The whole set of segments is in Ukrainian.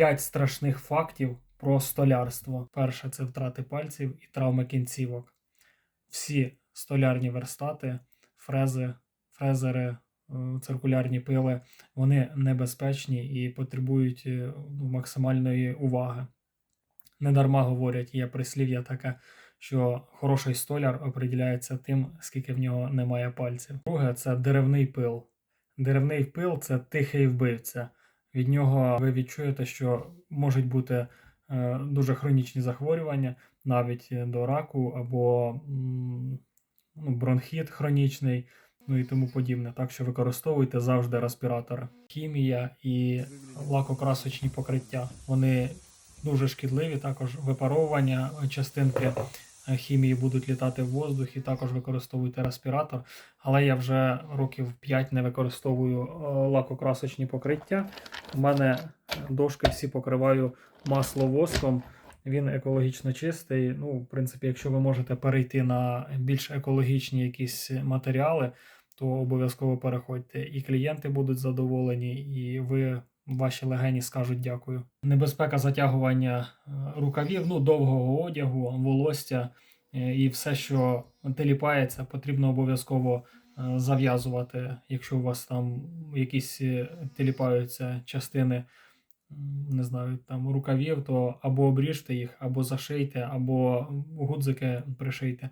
П'ять страшних фактів про столярство. Перше це втрати пальців і травми кінцівок. Всі столярні верстати, фрези, фрезери, е, циркулярні пили, вони небезпечні і потребують е, ну, максимальної уваги. Недарма говорять, є прислів'я таке, що хороший столяр определяється тим, скільки в нього немає пальців. Друге це деревний пил. Деревний пил це тихий вбивця. Від нього ви відчуєте, що можуть бути е, дуже хронічні захворювання, навіть е, до раку або ну, бронхіт хронічний, ну і тому подібне. Так що використовуйте завжди респіратори. Хімія і лакокрасочні покриття. Вони дуже шкідливі, також випаровування частинки е, хімії будуть літати в воздух, і також використовуйте респіратор. Але я вже років 5 не використовую лакокрасочні покриття. У мене дошки всі покриваю масловоском. Він екологічно чистий. Ну, в принципі, якщо ви можете перейти на більш екологічні якісь матеріали, то обов'язково переходьте. І клієнти будуть задоволені, і ви ваші легені скажуть дякую. Небезпека затягування е, рукавів, ну, довгого одягу, волосся е, і все, що теліпається, потрібно обов'язково зав'язувати, якщо у вас там якісь е, теліпаються частини, не знаю, там рукавів, то або обріжте їх, або зашийте, або гудзики пришийте.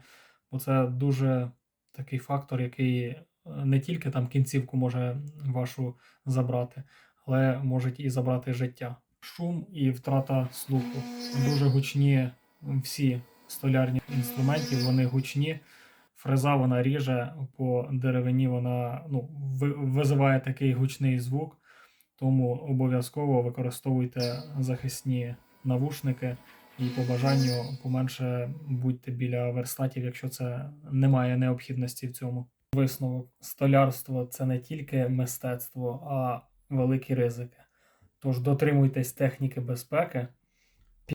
Бо це дуже такий фактор, який е, не тільки там кінцівку може вашу забрати, але можуть і забрати життя. Шум і втрата слуху. Дуже гучні всі столярні інструментів, вони гучні. Фреза вона ріже по деревині, вона ну, визиває такий гучний звук, тому обов'язково використовуйте захисні навушники і по бажанню поменше будьте біля верстатів, якщо це немає необхідності в цьому. Висновок: столярство це не тільки мистецтво, а великі ризики. Тож дотримуйтесь техніки безпеки,